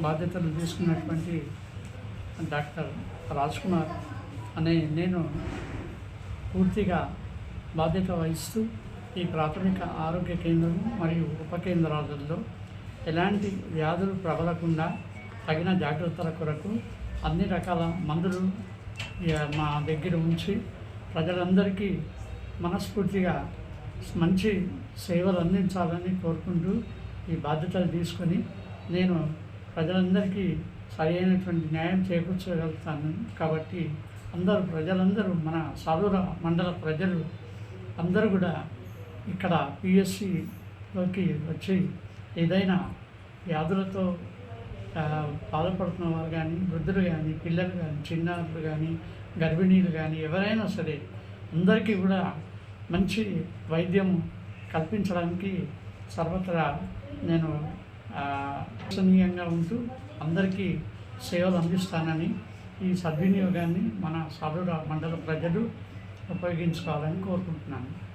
బాధ్యతలు తీసుకున్నటువంటి డాక్టర్ రాజ్ కుమార్ అనే నేను పూర్తిగా బాధ్యత వహిస్తూ ఈ ప్రాథమిక ఆరోగ్య కేంద్రం మరియు ఉప కేంద్రాలలో ఎలాంటి వ్యాధులు ప్రబలకుండా తగిన జాగ్రత్తల కొరకు అన్ని రకాల మందులు ఇక మా దగ్గర ఉంచి ప్రజలందరికీ మనస్ఫూర్తిగా మంచి సేవలు అందించాలని కోరుకుంటూ ఈ బాధ్యతలు తీసుకొని నేను ప్రజలందరికీ సరైనటువంటి న్యాయం చేకూర్చగలుగుతాను. కాబట్టి అందరూ ప్రజలందరూ మన సాలూర మండల ప్రజలు అందరూ కూడా ఇక్కడ పిఎస్సిలోకి వచ్చి ఏదైనా వ్యాధులతో బాధపడుతున్న వారు కానీ వృద్ధులు కానీ పిల్లలు కానీ చిన్నారులు కానీ గర్భిణీలు కానీ ఎవరైనా సరే అందరికీ కూడా మంచి వైద్యం కల్పించడానికి సర్వత్రా నేను ఆకర్షణీయంగా ఉంటూ అందరికీ సేవలు అందిస్తానని ఈ సద్వినియోగాన్ని మన సదుర మండల ప్రజలు ఉపయోగించుకోవాలని కోరుకుంటున్నాను.